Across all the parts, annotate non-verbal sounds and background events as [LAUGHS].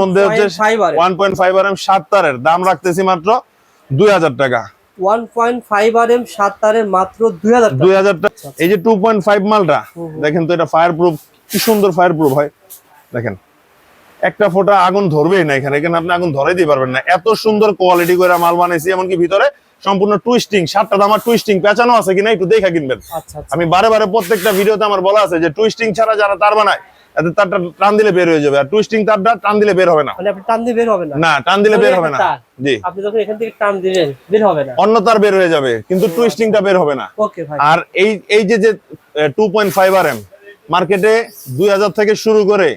মধ্যে হচ্ছে 1.5 R M. One point five R M সাত তারের। দাম রাখতেছি মাত্র দুই হাজার টাকা। One point five R M সাত তারের মাত্র দুই হাজার দুই হাজার টাকা। এই যে টু পয়েন্ট ফাইভ মালটা দেখেন তো এটা ফায়ার প্রুফ কি সুন্দর ফায়ার প্রুফ হয়। দেখেন একটা ফোটা আগুন ধরবেই না এখানে এখানে আপনি আগুন ধরাইতে পারবেন না। এত সুন্দর কোয়ালিটি করে মাল বানাইছি এমনকি ভিতরে সম্পূর্ণ টুইস্টিং সাতটা আমার টুইস্টিং পেঁচানো আছে কিনা একটু দেখা কিনবেন। আচ্ছা আচ্ছা। আমি বারে বারে প্রত্যেকটা ভিডিওতে আমার বলা আছে যে টুইস্টিং ছাড়া যারা তার বানায় এতে তারটা টান দিলে বের হয়ে যাবে। আর টুইস্টিং তারটা টান দিলে বের হবে না। মানে আপনি টান দিয়ে বের হবে না? না টান দিলে বের হবে না। জি। আপনি যখন এখান থেকে টান দিবেন বের হবে না। অন্য তার বের হয়ে যাবে কিন্তু টুইস্টিংটা বের হবে না। ওকে ভাই। আর এই এই যে মার্কেটে থেকে শুরু করে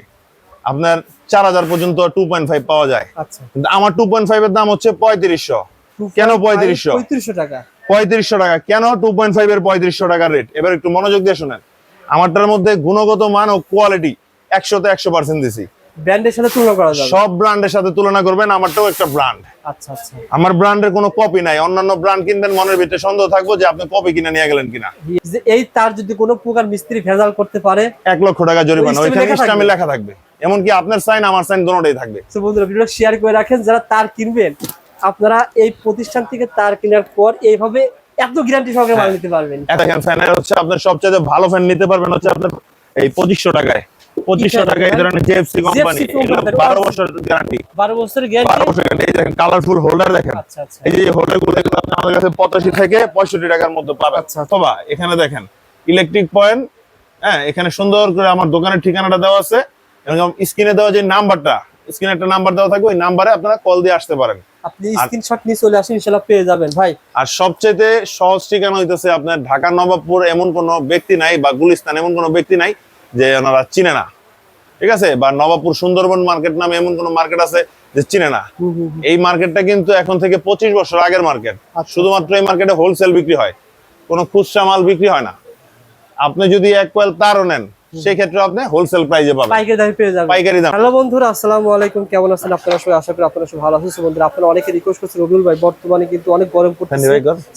আপনার চার হাজার পর্যন্ত টু পয়েন্ট ফাইভ পাওয়া যায়। আচ্ছা। কিন্তু আমার টু পয়েন্ট ফাইভ এর দাম হচ্ছে পঁয়ত্রিশশো। কেন পঁয়ত্রিশশো? পঁয়ত্রিশশো টাকা। পঁয়ত্রিশশো টাকা। কেন টু পয়েন্ট ফাইভ এর পঁয়ত্রিশশো টাকা রেট এবার একটু মনোযোগ দিয়ে শুনেন। আমারটার মধ্যে গুণগত মান ও কোয়ালিটি একশোতে একশো পার্সেন্ট দিছি। ব্র্যান্ডের সাথে তুলনা করা যাবে? সব ব্র্যান্ডের সাথে তুলনা করবেন আমারটাও একটা ব্র্যান্ড। আচ্ছা আচ্ছা। আমার ব্র্যান্ডের কোনো কপি নাই অন্যান্য ব্র্যান্ড কিনবেন মনের ভিতরে সন্দেহ থাকব যে আপনি কপি কিনে নিয়ে গেলেন কিনা। এই তার যদি কোনো প্রকার মিস্ত্রি ভেজাল করতে পারে এক লক্ষ টাকা জরিমানা ওইখানে ইসলামে লেখা থাকবে। এমনকি আপনার সাইন আমার সাইন দোনোটাই থাকবে। তো বন্ধুরা ভিডিওটা শেয়ার করে রাখেন যারা তার কিনবেন আপনারা এই প্রতিষ্ঠান থেকে তার কেনার পর এইভাবে এত গ্যারান্টি সহকারে মাল নিতে পারবেন। একটা ফ্যানের হচ্ছে আপনার সবচেয়ে ভালো ফ্যান নিতে পারবেন হচ্ছে আপনার এই পঁচিশশো টাকায়। পঁচিশশো টাকা এই ধরনের জেএফসি কোম্পানি বারো বছর গ্যারান্টি বারো বছরের বারো বছর গ্যারান্টি এই দেখেন কালারফুল হোল্ডার দেখেন। আচ্ছা আচ্ছা। এই যে হোল্ডারগুলো আমাদের কাছে পঁচাশি থেকে পঁয়ষট্টি টাকার মধ্যে পাবেন। আচ্ছা। অথবা এখানে দেখেন ইলেকট্রিক পয়েন্ট হ্যাঁ এখানে সুন্দর করে আমার দোকানের ঠিকানাটা দেওয়া আছে। এবং স্ক্রিনে দেওয়া যে নাম্বারটা স্ক্রিনে একটা নাম্বার দেওয়া থাকবে ওই নাম্বারে আপনারা কল দিয়ে আসতে পারেন। আপনি স্ক্রিনশট নিয়ে চলে আসেন ইনশাআল্লাহ পেয়ে যাবেন ভাই। আর সবচেয়ে সহজ ঠিকানা হইতেছে আপনার ঢাকা নবাবপুর এমন কোনো ব্যক্তি নাই বা গুলিস্তান এমন কোনো ব্যক্তি নাই যে ওনারা চিনে না। ঠিক আছে? বা নবাবপুর সুন্দরবন মার্কেট নামে এমন কোন মার্কেট আছে যে চিনে না। এই মার্কেটটা কিন্তু এখন থেকে পঁচিশ বছর আগের মার্কেট। আর শুধুমাত্র এই মার্কেটে হোলসেল বিক্রি হয়। কোনো খুচরা মাল বিক্রি হয় না। আপনি যদি এক কোয়েল তারও নেন সেই ক্ষেত্রে আপনি হোলসেল প্রাইজে পাবেন। পাইকারি দামে পেয়ে যাবেন। পাইকারি দাম। হ্যালো বন্ধুরা আসসালামু আলাইকুম। কেমন আছেন আপনারা সবাই? আশা করি আপনারা সবাই ভালো আছেন। বন্ধুরা আপনারা অনেকে রিকোয়েস্ট করছেন রবিউল ভাই বর্তমানে কিন্তু অনেক গরম কর।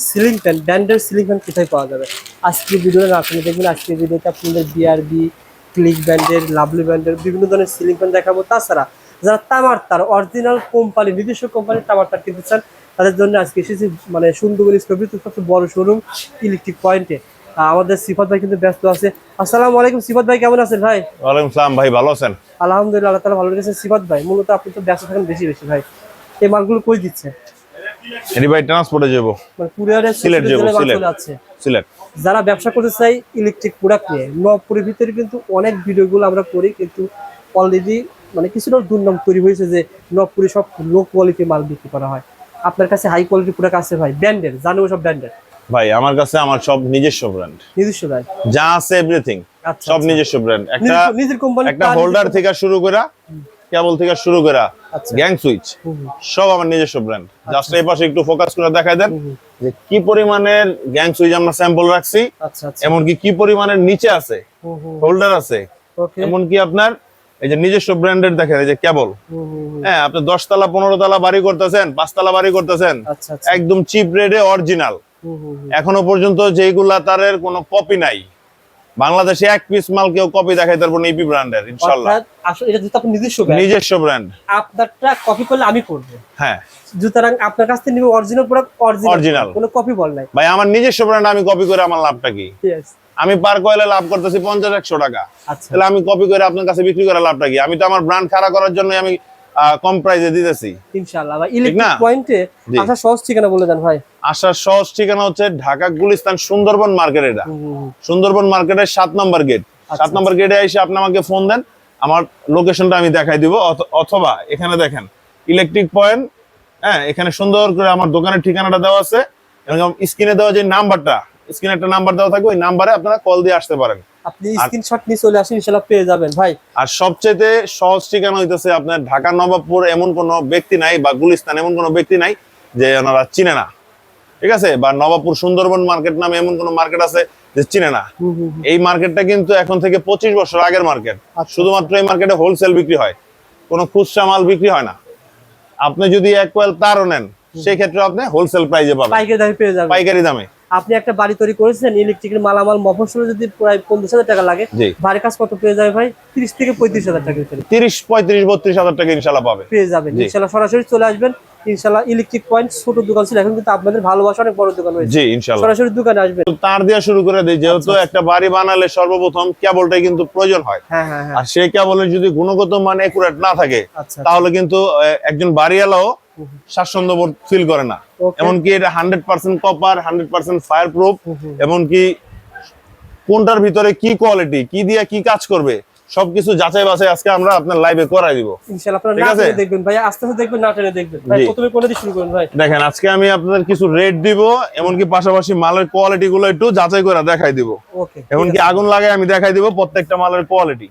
সিলিং ফ্যান ব্র্যান্ডের সিলিং ফ্যান কোথায় পাওয়া যাবে? আজকে ভিডিওটা না আপনি দেখবেন আজকে ভিডিওতে আপনাদের বিআরবি ক্লিক ব্র্যান্ডের লাভলি ব্র্যান্ডের বিভিন্ন ধরনের সিলিং ফ্যান দেখাবো। তাছাড়া যারা তামার তার অরিজিনাল কোম্পানি নিজস্ব কোম্পানির তামার তার কিনতে চান তাদের জন্য আজকে এসেছি মানে সুন্দরবন স্কোপের সবচেয়ে বড় শোরুম ইলেকট্রিক পয়েন্টে আমাদের সিফাত ভাই কিন্তু ব্যস্ত আছে। আসসালামু আলাইকুম সিফাত ভাই কেমন আছেন ভাই? ওয়ালাইকুম সালাম ভাই ভালো আছেন? আলহামদুলিল্লাহ আল্লাহ তালা ভালো রেখেছেন সিফাত ভাই মূলত আপনি তো ব্যস্ত থাকেন বেশি বেশি ভাই। এই মালগুলো কই দিচ্ছে ভাই ট্রান্সপোর্টে যাব। মানে কুরিয়ারে সিলেট যাব, সিলেট। সিলেট যারা ব্যবসা করতে চাই ইলেকট্রিক প্রোডাক্ট নিয়ে নবপুরের ভিতরে কিন্তু অনেক ভিডিওগুলো আমরা করি কিন্তু অলরেডি মানে কিছুটা দুর্নাম তৈরি হয়েছে যে নবপুরে সব লো কোয়ালিটি মাল বিক্রি করা হয়। আপনার কাছে হাই কোয়ালিটি প্রোডাক্ট আছে ভাই ব্র্যান্ডের জানো সব ব্র্যান্ডের? ভাই আমার কাছে আমার সব নিজস্ব ব্র্যান্ড নিজস্ব ভাই যা আছে এভরিথিং আচ্ছা সব আচ্ছা। নিজস্ব ব্র্যান্ড একটা নিজের- কোম্পানি একটা হোল্ডার থেকে শুরু করা কেবল থেকে শুরু করা আচ্ছা। গ্যাং সুইচ সব আমার নিজস্ব ব্র্যান্ড জাস্ট এই পাশে একটু ফোকাস করে দেখাই দেন যে কি পরিমাণের গ্যাং সুইচ আমরা স্যাম্পল রাখছি আচ্ছা আচ্ছা। এমনকি কি পরিমাণের নিচে আছে হোল্ডার আছে। এমনকি আপনার এই যে নিজস্ব ব্র্যান্ডের দেখেন এই যে কেবল হ্যাঁ আপনি দশ তলা পনেরো তলা বাড়ি করতেছেন পাঁচ পাঁচতলা বাড়ি করতেছেন আচ্ছা আচ্ছা। একদম চিপ রেটে অরিজিনাল। এখনও পর্যন্ত যেইগুলা তারের কোনো কপি নাই। বাংলাদেশে এক পিস মাল কেউ কপি দেখাইতে পারব না ইপি ব্র্যান্ডের ইনশাল্লাহ অর্থাৎ আসলে এটা আপনার নিজস্ব ব্র্যান্ড নিজস্ব ব্র্যান্ড আপনারটা কপি করলে আমি করব। হ্যাঁ। সুতরাং আপনার কাছ থেকে নিবে অরিজিনাল প্রোডাক্ট অরিজিনাল কোনো কপি বল নাই। ভাই আমার নিজস্ব ব্র্যান্ড আমি কপি করে আমার লাভটা কি? আমি পার কয়েলে লাভ করতেছি পঞ্চাশ একশো টাকা। আচ্ছা। তাহলে আমি কপি করে আপনার কাছে বিক্রি করার লাভটা কি? আমি তো আমার ব্র্যান্ড খাড়া করার জন্য আমি কম প্রাইসে দিতেছি। ইনশাআল্লাহ ভাই ইলেকট্রিক পয়েন্টে আসার সহজ ঠিকানা বলে দেন ভাই। আসার সহজ ঠিকানা হচ্ছে ঢাকা গুলিস্তান সুন্দরবন মার্কেট এটা। সুন্দরবন মার্কেটের সাত নম্বর গেট সাত নম্বর গেটে এসে আপনি আমাকে ফোন দেন আমার লোকেশনটা আমি দেখাই দিব। অথবা এখানে দেখেন ইলেকট্রিক পয়েন্ট হ্যাঁ এখানে সুন্দর করে আমার দোকানের ঠিকানাটা দেওয়া আছে এবং স্ক্রিনে দেওয়া যে নাম্বারটা স্ক্রিনে একটা নাম্বার দেওয়া থাকবে ওই নাম্বারে আপনারা কল দিয়ে আসতে পারেন। আপনি স্ক্রিনশট নিয়ে চলে আসেন ইনশাআল্লাহ পেয়ে যাবেন ভাই। আর সবচেয়ে সহজ ঠিকানা হইতেছে আপনার ঢাকা নবাবপুর এমন কোনো ব্যক্তি নাই বা গুলিস্তান এমন কোনো ব্যক্তি নাই যে ওনারা চিনে না। ঠিক আছে? বা নবাবপুর সুন্দরবন মার্কেট নামে এমন কোনো মার্কেট আছে যে চিনে না। এই মার্কেটটা কিন্তু এখন থেকে পঁচিশ বছর আগের মার্কেট। আচ্ছা। শুধুমাত্র এই মার্কেটে হোলসেল বিক্রি হয়। কোনো খুচরা মাল বিক্রি হয় না। আপনি যদি এক কয়েল তারও নেন সেই ক্ষেত্রে আপনি হোলসেল প্রাইজে পাবেন। পাইকারি দামে। আপনি একটা বাড়ি তৈরি করেছেন ইলেকট্রিকের মালামাল মফসলে যদি প্রায় পঞ্চাশ হাজার টাকা লাগে বাড়ির কাজ কত পেয়ে যাবে ভাই? তিরিশ থেকে পঁয়ত্রিশ হাজার টাকা তিরিশ পঁয়ত্রিশ বত্রিশ হাজার টাকা ইনশাল্লাহ পাবে। পেয়ে যাবেন। ইনশাল্লাহ সরাসরি চলে আসবেন। ইনশাল্লাহ ইলেকট্রিক পয়েন্ট ছোট দোকান ছিল এখন কিন্তু আপনাদের ভালোবাসা অনেক বড় দোকান হয়েছে। জি ইনশাল্লাহ সরাসরি দোকানে আসবেন তার দিয়ে শুরু করে দিই যেহেতু একটা বাড়ি বানালে সর্বপ্রথম কেবলটাই কিন্তু প্রয়োজন হয়। হ্যাঁ হ্যাঁ হ্যাঁ। আর সেই কেবলের যদি গুণগত মান একুরেট না থাকে আচ্ছা তাহলে কিন্তু একজন বাড়িওয়ালাও। স্বাচ্ছন্দ্য বোধ ফিল করে না। এমনকি এটা hundred percent copper hundred percent fireproof. এমনকি কোনটার ভিতরে কি কোয়ালিটি কি দিয়ে কি কাজ করবে সবকিছু যাচাই বাছাই আজকে আমরা আপনার লাইভে করাই দিব। ইনশাল্লাহ আপনারা না টেনে দেখবেন ভাই আস্তে আস্তে দেখবেন না টেনে দেখবেন। ভাই প্রথমে কোনটা দিয়ে শুরু করুন ভাই। দেখেন আজকে আমি আপনাদের কিছু রেট দিব এমনকি পাশাপাশি মালের কোয়ালিটি গুলো একটু যাচাই করে দেখাই দিব। ওকে এমনকি আগুন লাগাই আমি দেখাই দিব প্রত্যেকটা মালের কোয়ালিটি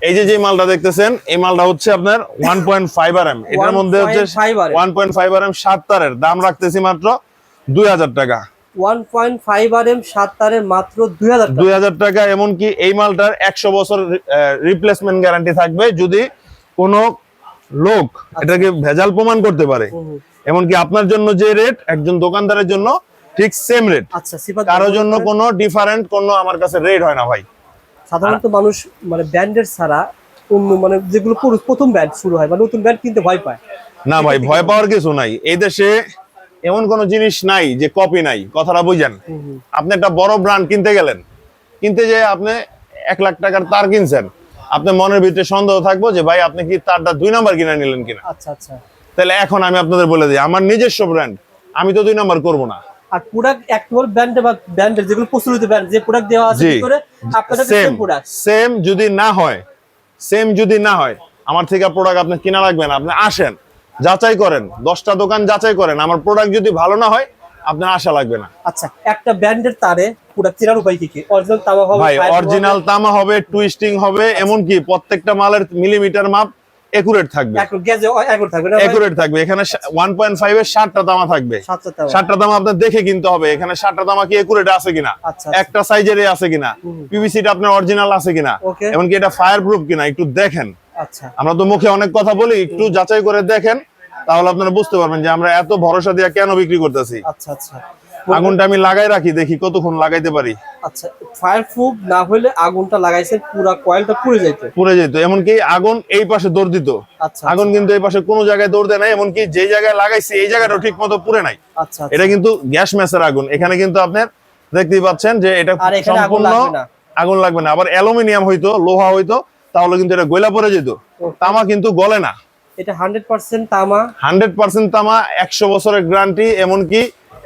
এই যে যে মালটা দেখতেছেন এই মালটা হচ্ছে আপনার one point five R M এটার মধ্যে হচ্ছে 1.5 RM one point five R M সাত তারের। দাম রাখতেছি মাত্র দুই হাজার টাকা। One point five R M সাত তারের মাত্র দুই হাজার দুই হাজার টাকা এমনকি এই মালটার একশো বছর রিপ্লেসমেন্ট গ্যারান্টি থাকবে যদি কোনো লোক এটাকে ভেজাল প্রমাণ করতে পারে। এমনকি আপনার জন্য যে রেট একজন দোকানদারের জন্য ঠিক সেম রেট আচ্ছা কারোর জন্য কোনো ডিফারেন্ট কোনো আমার কাছে রেট হয় না ভাই। সাধারণত মানুষ মানে ব্যান্ডের ছাড়া অন্য মানে যেগুলো প্রথম ব্যান্ড শুরু হয় বা নতুন ব্যান্ড কিনতে ভয় পায়। না ভাই ভয় পাওয়ার কিছু নাই। এই দেশে এমন কোনো জিনিস নাই যে কপি নাই কথাটা বুঝেন। আপনি একটা বড় ব্র্যান্ড কিনতে গেলেন কিনতে যে আপনি এক লাখ টাকার তার কিনছেন। আপনার মনের ভিতরে সন্দেহ থাকব যে ভাই আপনি কি তারটা দুই নাম্বার কিনে নিলেন কিনা? আচ্ছা আচ্ছা। তাহলে এখন আমি আপনাদের বলে দিই আমার নিজস্ব ব্র্যান্ড আমি তো দুই নাম্বার করব না। আর প্রোডাক্ট অ্যাক্টুয়াল ব্র্যান্ড বা ব্র্যান্ডের যেগুলো প্রচলিত ব্র্যান্ড যে প্রোডাক্ট দেওয়া আছে। ভিতরে আপনাদের সেম সেম প্রোডাক্ট সেম যদি না হয় সেম যদি না হয় আমার থেকে প্রোডাক্ট আপনি কিনা লাগবে না আপনি আসেন। যাচাই করেন দশটা দোকান যাচাই করেন আমার প্রোডাক্ট যদি ভালো না হয় আপনার আশা লাগবে না। আচ্ছা একটা ব্র্যান্ডের তারে প্রোডাক্ট চেনার উপায় কি কি? অরিজিনাল তামা হবে ভাই অরিজিনাল তামা হবে টুইস্টিং হবে এমনকি প্রত্যেকটা মালের মিলিমিটার মাপ একুরেট থাকবে। একুরেট থাকবে এখানে ওয়ান পয়েন্ট ফাইভ এর ষাটটা তামা থাকবে। দাম আপনার দেখে কিনতে হবে এখানে দামা কি একুরেট আছে কিনা? আচ্ছা একটা সাইজের আছে কিনা। পিভিসিটা আপনার অরিজিনাল আছে কিনা? এমনকি এটা ফায়ার প্রুফ কিনা একটু দেখেন। আচ্ছা। আমরা তো মুখে অনেক কথা বলি একটু যাচাই করে দেখেন তাহলে আপনারা বুঝতে পারবেন যে আমরা এত ভরসা দিয়ে কেন বিক্রি করতেছি। আচ্ছা আচ্ছা। আগুনটা আমি লাগাই রাখি দেখি কতক্ষণ লাগাইতে পারি। আচ্ছা ফায়ার প্রুফ না হলে আগুনটা লাগাইছেন পুরো কয়েলটা পুড়ে যাইতো। পুড়ে যেত এমনকি আগুন এই পাশে দৌড় দিত। আচ্ছা আগুন কিন্তু এই পাশে কোনো জায়গায় দৌড় দেয় যে জায়গায় লাগাইছি এই জায়গাটাও ঠিক মতো পুড়ে নাই। আচ্ছা। এটা কিন্তু গ্যাস ম্যাসের আগুন। এখানে কিন্তু আপনার দেখতেই পাচ্ছেন যে এটা সম্পূর্ণ আগুন লাগবে না। আবার অ্যালুমিনিয়াম হইতো লোহা হইতো তাহলে কিন্তু এটা গয়লা পরে যেত। তামা কিন্তু গলে না। এটা হান্ড্রেড পার্সেন্ট তামা। হান্ড্রেড পার্সেন্ট তামা একশো বছরের গ্যারান্টি এমনকি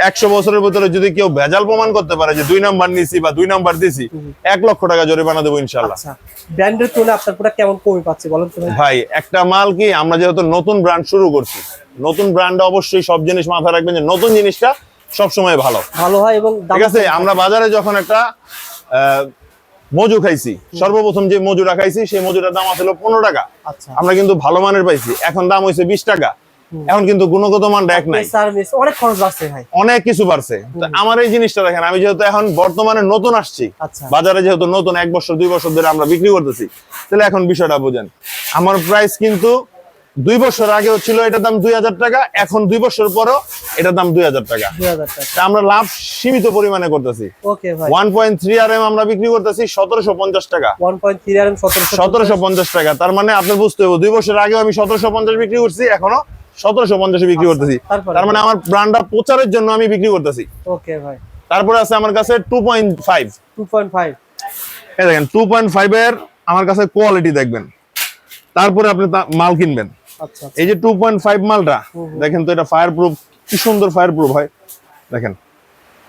একশো বছরের ভিতরে যদি কেউ ভেজাল প্রমাণ করতে পারে যে দুই নাম্বার নিছি বা দুই নাম্বার দিছি এক লক্ষ টাকা জরিমানা দেবো ইনশাল্লাহ আচ্ছা ব্র্যান্ডের তুলনায় আপনার প্রোডাক্ট কেমন কমে পাচ্ছে বলেন তো ভাই? ভাই একটা মাল কি আমরা যেহেতু নতুন ব্র্যান্ড শুরু করছি নতুন ব্র্যান্ড অবশ্যই সব জিনিস মাথায় রাখবেন যে নতুন জিনিসটা সবসময় ভালো। ভালো হয় এবং ঠিক আছে? আমরা বাজারে যখন একটা আহ, মজু খাইছি। সর্বপ্রথম যে মজুরা খাইছি সেই মজুরার দাম আসলে পনেরো টাকা। আচ্ছা। আমরা কিন্তু ভালো মানের পাইছি। এখন দাম হয়েছে বিশ টাকা। এখন কিন্তু গুণগত মানটা এক নাই। অনেক খরচ বাড়ছে অনেক কিছু বাড়ছে। আমার এই জিনিসটা দেখেন আমি যেহেতু এখন বর্তমানে নতুন আসছি আচ্ছা। বাজারে যেহেতু নতুন এক বছর দুই বছর ধরে আমরা বিক্রি করতেছি তাহলে এখন বিষয়টা বোঝেন। আমার প্রাইস কিন্তু দুই বছর আগেও ছিল এটার দাম দুই হাজার টাকা এখন দুই বছর পরও এটার দাম দুই হাজার টাকা। তা আমরা লাভ সীমিত পরিমাণে করতেছি। One point three R M আমরা বিক্রি করতেছি সতেরোশো পঞ্চাশ টাকা। সতেরোশো পঞ্চাশ। টাকা তার মানে আপনার বুঝতে হবে দুই বছর আগেও আমি সতেরোশো পঞ্চাশ বিক্রি করছি এখনও সতেরোশো পঞ্চাশে বিক্রি করতেছি। তার মানে আমার ব্র্যান্ডটা প্রচারের জন্য আমি বিক্রি করতেছি। ওকে ভাই। তারপরে আছে আমার কাছে two point five two point five দেখেন টু পয়েন্ট ফাইভ এর আমার কাছে কোয়ালিটি দেখবেন। তারপরে আপনি মাল কিনবেন। আচ্ছা এই যে টু পয়েন্ট ফাইভ মালটা দেখেন তো এটা ফায়ার প্রুফ কি সুন্দর ফায়ার প্রুফ হয়। দেখেন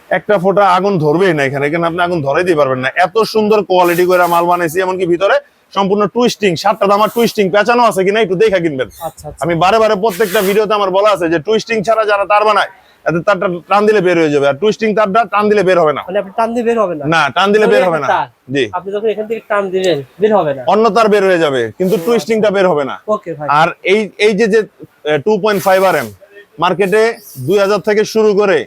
একটা ফোটা আগুন ধরবেই না এখানে এখানে আপনি আগুন ধরাই দিতে পারবেন না। এত সুন্দর কোয়ালিটি করে মাল বানাইছি এমনকি ভিতরে সম্পূর্ণ টুইস্টিং সাতটা দামার টুইস্টিং পেঁচানো আছে কিনা একটু দেখে কিনবেন। আচ্ছা আচ্ছা। আমি বারে বারে প্রত্যেকটা ভিডিওতে আমার বলা আছে যে টুইস্টিং ছাড়া যারা তার বানায় এতে তারটা টান দিলে বের হয়ে যাবে। আর টুইস্টিং তারটা টান দিলে বের হবে না। মানে আপনি টান দিয়ে বের হবে না? না টান দিলে বের হবে না। জি। আপনি যখন এখান থেকে টান দিবেন বের হবে না। অন্য তার বের হয়ে যাবে কিন্তু টুইস্টিংটা বের হবে না। ওকে ভাই। আর এই এই যে যে মার্কেটে দুই হাজার থেকে শুরু করে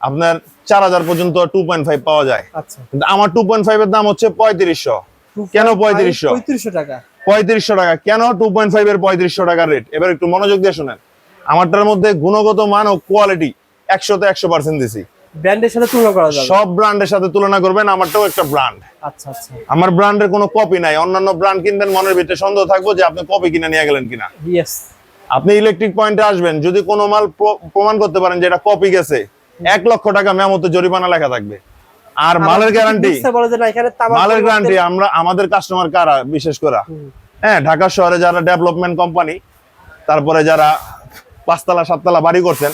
আপনার চার হাজার পর্যন্ত টু পয়েন্ট ফাইভ পাওয়া যায়। আচ্ছা। কিন্তু আমার টু পয়েন্ট ফাইভ এর দাম হচ্ছে পঁয়ত্রিশশো। কেন 3500? পঁয়ত্রিশশো? টাকা। পঁয়ত্রিশশো টাকা। কেন টু পয়েন্ট ফাইভ এর পঁয়ত্রিশশো টাকার রেট এবার একটু মনোযোগ দিয়ে শুনেন। আমারটার মধ্যে গুণগত মান ও কোয়ালিটি একশোতে একশো পার্সেন্ট দিছি। ব্র্যান্ডের সাথে তুলনা করা যাবে। সব ব্র্যান্ডের সাথে তুলনা করবেন আমারটাও একটা ব্র্যান্ড আচ্ছা আচ্ছা। আমার ব্র্যান্ডের কোনো কপি নাই। অন্যান্য ব্র্যান্ড কিনবেন মনের ভিতরে সন্দেহ থাকব যে আপনি কপি কিনে নিয়ে গেলেন কিনা। ইয়েস আপনি ইলেকট্রিক পয়েন্টে আসবেন যদি কোনো মাল প্র- প্রমাণ করতে পারেন যে এটা কপি গেছে এক লক্ষ টাকা মেমোতে জরিমানা লেখা থাকবে। আর মালের গ্যারান্টি মালের গ্যারান্টি আমরা আমাদের কাস্টমার কারা বিশেষ করে? হ্যাঁ ঢাকা শহরে যারা ডেভেলপমেন্ট কোম্পানি তারপরে যারা পাঁচতলা সাততলা বাড়ি করছেন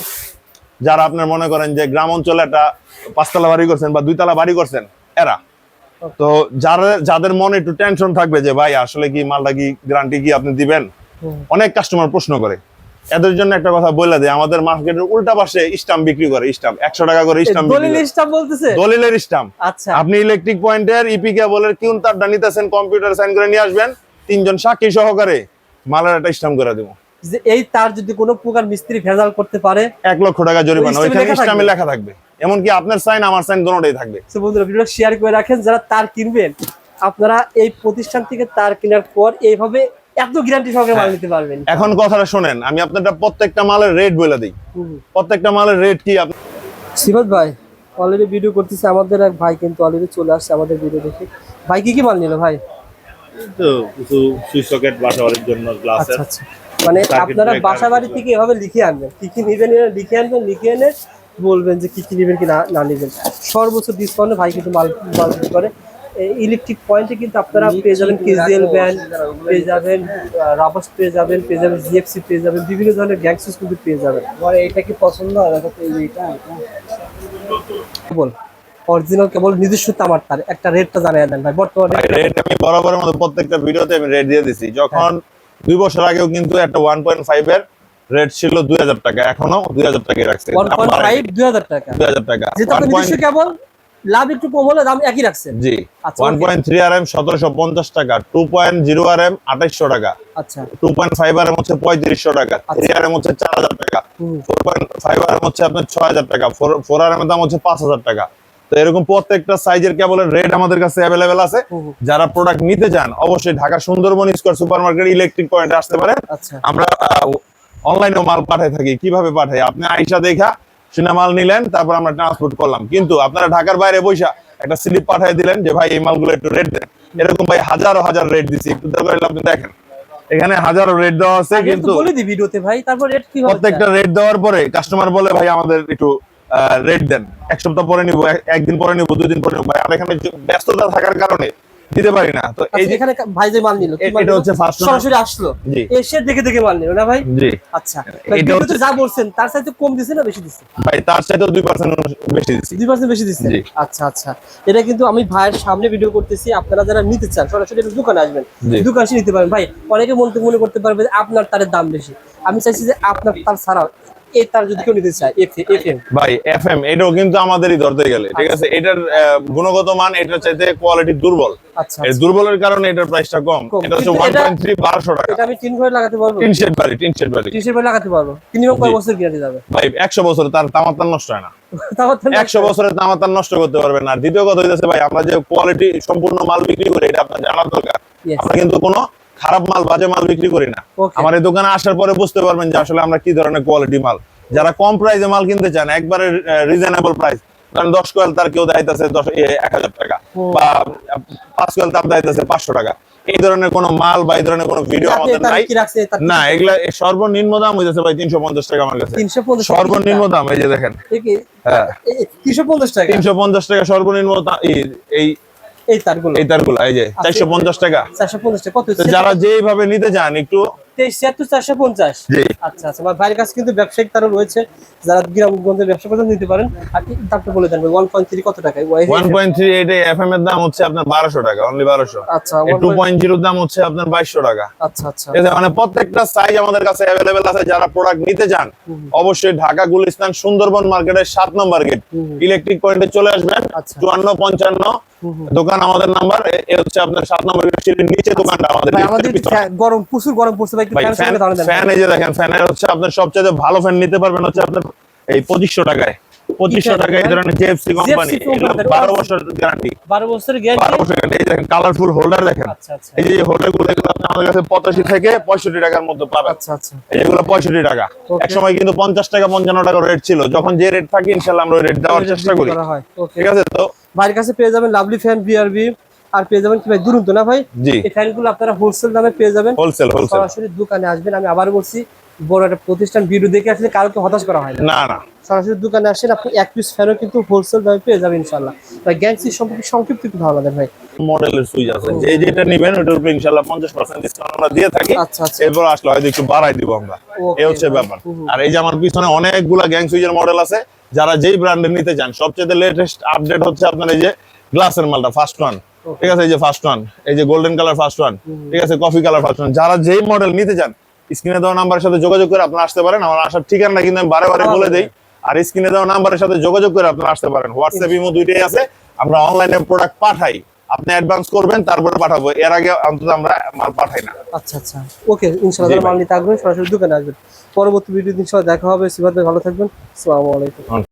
যারা আপনার মনে করেন যে গ্রাম অঞ্চলে একটা পাঁচতলা বাড়ি করছেন বা দুইতলা বাড়ি করছেন এরা। তো যারা যাদের মনে একটু টেনশন থাকবে যে ভাই আসলে কি মালটা কি গ্যারান্টি কি আপনি দিবেন? অনেক কাস্টমার প্রশ্ন করে। এদের জন্য একটা কথা বলে দেয় আমাদের মার্কেটের উল্টা পাশে স্টাম্প বিক্রি করে স্টাম্প একশো টাকা করে স্টাম্প বলতেছে? দলিলের স্টাম্প। আচ্ছা। আপনি ইলেকট্রিক পয়েন্টের ইপি কেবলের কিউন তারটা নিতেছেন কম্পিউটার সাইন করে নিয়ে আসবেন তিনজন সাক্ষী সহকারে মালের একটা স্টাম্প করে দেবো। যে এই তার যদি কোনো প্রকার মিস্ত্রি ভেজাল করতে পারে এক লক্ষ টাকা জরিমানা ওইখানে থাকবে? লেখা থাকবে। এমনকি আপনার সাইন আমার সাইন দুটোই থাকবে। তো বন্ধুরা ভিডিও শেয়ার করে রাখেন যারা তার কিনবেন আপনারা এই প্রতিষ্ঠান থেকে তার কেনার পর এইভাবে এত গ্যারান্টি সহকারে মাল। নিতে পারবেন। এখন কথাটা শোনেন আমি আপনাদের প্রত্যেকটা মালের রেট বলে দিই। প্রত্যেকটা মালের রেট কি আপনি ভাই অলরেডি ভিডিও করতেছে আমাদের এক ভাই কিন্তু অলরেডি চলে আসছে আমাদের ভিডিও দেখে। ভাই কি কি মাল নিল ভাই? তো কিছু সুইচ সকেট বাসাবাড়ির জন্য গ্লাসের আচ্ছা আচ্ছা। মানে আপনারা breaker, বাসা বাড়ি থেকে এভাবে লিখে আনবেন। কি কি নেবেন লিখে আনবেন লিখে এনে বলবেন যে কি কি নেবেন কি না না নেবেন। সর্বোচ্চ ডিসকাউন্টে ভাই কিন্তু মাল মাল করে। ইলেকট্রিক পয়েন্টে কিন্তু আপনারা পেয়ে যাবেন কেজিএল ব্যান্ড পেয়ে যাবেন রাবাস পেয়ে যাবেন পেয়ে যাবেন জিএফসি পেয়ে যাবেন বিভিন্ন ধরনের গ্যাংসুস কিন্তু পেয়ে যাবেন। আমার এইটা কি পছন্দ? হয় এটা। কেবল অরিজিনাল কেবল নিজস্ব তামার তার একটা রেটটা জানিয়ে দেন ভাই বর্তমানে। রেট আমি বরাবরের মতো প্রত্যেকটা ভিডিওতে আমি রেট দিয়ে দিছি। যখন দুই বছর আগেও কিন্তু একটা ওয়ান পয়েন্ট ফাইভ এর রেট ছিল দুই হাজার টাকা এখনও দুই হাজার টাকা রাখছে। ওয়ান পয়েন্ট ফাইভ দুই হাজার টাকা। দুই হাজার টাকা। আপনি নিজস্ব কেবল লাভ একটু কম হলে দাম একই রাখছেন? জি আচ্ছা, one okay. Point three R M সতেরোশো পঞ্চাশ টাকা two point zero R M আঠাইশশো টাকা আচ্ছা। Two point five R M হচ্ছে পঁয়ত্রিশশো টাকা থ্রি আর এম হচ্ছে চার হাজার টাকা হুম। Four point five R M হচ্ছে আপনার ছয় হাজার টাকা ফোর ফোর আর এম দাম হচ্ছে পাঁচ হাজার টাকা। তো এরকম প্রত্যেকটা সাইজের কেবলের রেট আমাদের কাছে অ্যাভেলেবেল আছে। যারা প্রোডাক্ট নিতে চান অবশ্যই Dhaka Sundarban square super market electric পয়েন্টে আসতে পারেন। আচ্ছা। আমরা অনলাইনেও মাল পাঠাই থাকি। কীভাবে পাঠাই? আপনি আইসা দেখা সিনা মাল নিলেন তারপর আমরা ট্রান্সপোর্ট করলাম। কিন্তু আপনারা ঢাকার বাইরে বৈশা একটা স্লিপ পাঠিয়ে দিলেন যে ভাই এই মালগুলো একটু রেট দেন। এরকম ভাই হাজারো হাজার রেট দিছি। একটু দরকার হলে আপনি দেখেন। এখানে হাজারো রেট দেওয়া আছে কিন্তু বলে দি ভিডিওতে ভাই তারপর রেট কি হবে প্রত্যেকটা রেট দেওয়ার পরে কাস্টমার বলে ভাই আমাদের একটু রেট দেন। এক সপ্তাহ পরে নিবো একদিন পরে নিবো দুই দিন পরে নিবো। ভাই আমরা এখানে ব্যস্ততা থাকার কারণে দিতে পারি না। তো এই আচ্ছা, যে এখানে ভাই যে মাল নিল এটা হচ্ছে number। সরাসরি আসলো। এসে দেখে দেখে মাল নিল না ভাই? জি। আচ্ছা। এটা হচ্ছে- যা বলছেন তার সাথে কম দিছে না বেশি দিছে? ভাই তার চাইতে দুই পার্সেন্ট বেশি দিচ্ছি দুই পার্সেন্ট বেশি দিচ্ছে জি। আচ্ছা আচ্ছা। এটা কিন্তু আমি ভাইয়ের সামনে ভিডিও করতেছি আপনারা যারা নিতে চান সরাসরি দোকানে আসবেন। দোকানে এসে নিতে পারেন ভাই অনেকে মনে মনে করতে পারবে যে আপনার তারের দাম বেশি। আমি চাইছি যে আপনার তার ছাড়া এই তার যদি কেউ নিতে চায় ভাই এটাও কিন্তু আমাদেরই ধরতে গেলে ঠিক আছে? এটার গুণগত মান এটার চাইতে কোয়ালিটি দুর্বল। আচ্ছা দুর্বলের কারণে এটার প্রাইসটা কম। এটা হচ্ছে কিন্তু ওয়ান এটা- পয়েন্ট থ্রি বারোশো টাকা। এটা আমি তিন ঘরে লাগাতে পারব। টিন শেড বাড়ি টিন শেড বাড়ি। ত্রিশের পরে লাগাতে পারব। মিনিমাম কয় বছর গ্যারান্টি যাবে? ভাই একশো বছর তার তামাতার নষ্ট হয় না। [LAUGHS] একশো বছরের তামাতার নষ্ট করতে পারবেন না। আর দ্বিতীয় কথা হইতেছে ভাই আমরা যে কোয়ালিটি সম্পূর্ণ মাল বিক্রি করি এটা আপনার জানার দরকার। আমরা কিন্তু কোনো খারাপ মাল বাজে মাল বিক্রি করি না. আমার এই দোকানে আসার পরে বুঝতে পারবেন যে আসলে আমরা কি ধরনের কোয়ালিটি মাল। যারা কম প্রাইসে মাল কিনতে চান একবারে রিজনেবল প্রাইস কারণ দশ কোয়াল তার কেউ দায়িত্ব দশ এক হাজার টাকা বা পাঁচ কোয়াল তার দায়িত্ব পাঁচশো টাকা। এই ধরনের কোনো মাল বা এই ধরনের কোনো ভিডিও আমাদের নাই। না এগুলা সর্বনিম্ন দাম হইতেছে ভাই তিনশো পঞ্চাশ টাকা আমার কাছে। সর্বনিম্ন দাম এই যে দেখেন। হ্যাঁ। তিনশো পঞ্চাশ টাকা? তিনশো পঞ্চাশ টাকা সর্বনিম্ন এই- এই তারগুলো। এই তারগুলো এই যে চারশো পঞ্চাশ টাকা। চারশো পঞ্চাশ টাকা। যারা যেভাবে নিতে চান একটু তেইশ ছিয়াত্তর চারশো পঞ্চাশ। আচ্ছা আচ্ছা আমার ভাইয়ের কাছে কিন্তু ব্যবসায়িক তারও রয়েছে। যারা গ্রামগঞ্জে ব্যবসা করতে নিতে পারেন। আর এই বলে দেন ওয়ান পয়েন্ট থ্রি কত টাকা? One point three eight F M এর দাম হচ্ছে আপনার বারোশো টাকা অনলি বারোশো। আচ্ছা টু পয়েন্ট জিরোর দাম হচ্ছে আপনার বাইশশো টাকা। আচ্ছা আচ্ছা। মানে প্রত্যেকটা সাইজ আমাদের কাছে অ্যাভেলেবেল আছে যারা প্রোডাক্ট নিতে চান অবশ্যই ঢাকা গুলিস্তান সুন্দরবন মার্কেটের সাত নম্বর গেট ইলেকট্রিক পয়েন্টে চলে আসবেন। চুয়ান্ন পঞ্চান্ন। দোকান আমাদের নাম্বার এ হচ্ছে আপনার সাত নম্বর গেটের নিচে দোকানটা আমাদের। ফ্যান- গরম প্রচুর গরম পড়ছে ভাই ফ্যান সঙ্গে ধারণা দেন। ফ্যান এই যে দেখেন ফ্যানের হচ্ছে আপনার সবচেয়ে ভালো ফ্যান নিতে পারবেন হচ্ছে আপনার এই পঁচিশশো টাকায়। পঁচিশশো টাকা এই ধরনের জেএফসি কোম্পানি বারো বছর গ্যারান্টি বারো বছরের বারো গ্যারান্টি বছর গ্যারান্টি এই দেখেন কালারফুল হোল্ডার দেখেন। এই যে হোল্ডারগুলো এগুলো আমাদের কাছে পঁচাশি থেকে পঁয়ষট্টি টাকার মধ্যে পাবেন। আচ্ছা আচ্ছা। এগুলো পঁয়ষট্টি টাকা. এক সময় কিন্তু পঞ্চাশ টাকা পঞ্চান্ন টাকা রেট ছিল। যখন যে রেট থাকে ইনশাল্লাহ আমরা রেট দেওয়ার চেষ্টা করি। ঠিক আছে তো ভাইয়ের কাছে পেয়ে যাবেন লাভলি ফ্যান বিআরবি আর পেয়ে যাবেন কি ভাই? দুরন্ত না ভাই? এই ফ্যানগুলো আপনারা হোলসেল দামে পেয়ে যাবেন। হোলসেল হোলসেল সরাসরি দোকানে আসবেন আমি আবার বলছি বড় একটা প্রতিষ্ঠান ভিডিও দেখে আসলে কাউকে হতাশ করা হয় না। না সরাসরি দোকানে আসেন আপনি এক পিস ফ্যানও কিন্তু হোলসেল দামে পেয়ে যাবেন ইনশাল্লাহ ভাই গ্যাংসি সম্পর্কে সংক্ষিপ্ত একটু ধারণা দেন ভাই। মডেলের সুইচ আছে। যে যেটা নেবেন ওটার উপর পঞ্চাশ পার্সেন্ট ডিসকাউন্ট আমরা দিয়ে থাকি। আচ্ছা আচ্ছা। এরপর আসলে হয়তো একটু বাড়াই দিব আমরা। এই হচ্ছে ব্যাপার। আর এই যে আমার পিছনে অনেকগুলা গ্যাং সুইচের মডেল আছে। যারা যেই ব্র্যান্ডের নিতে চান সবচেয়ে লেটেস্ট আপডেট হচ্ছে আপনার এই যে গ্লাসের মালটা ফার্স্ট ওয়ান ঠিক আছে এই যে ফার্স্ট ওয়ান এই যে গোল্ডেন কালার ফার্স্ট ওয়ান ঠিক আছে কফি কালার ফার্স্ট ওয়ান যারা যেই মডেল নিতে চান স্ক্রিনে দেওয়া নাম্বারের সাথে যোগাযোগ করে আপনারা আসতে পারেন। আমার আসার ঠিকানা কিন্তু আমি বারে বারে বলে দেই। আর স্ক্রিনে দেওয়া নাম্বারের সাথে যোগাযোগ করে আপনারা আসতে পারেন। হোয়াটসঅ্যাপ ইমো দুইটাই আছে। আমরা অনলাইনে প্রোডাক্ট পাঠাই। আপনি অ্যাডভান্স করবেন তারপরে পাঠাবো। এর আগে অন্তত আমরা মাল পাঠাই না। আচ্ছা আচ্ছা। ওকে ভাই। মাল নিতে আগ্রহী সরাসরি দোকানে আসবেন। পরবর্তী ভিডিও দিন সবাই দেখা হবে। সিবাদ ভালো থাকবেন। আসসালামু আলাইকুম।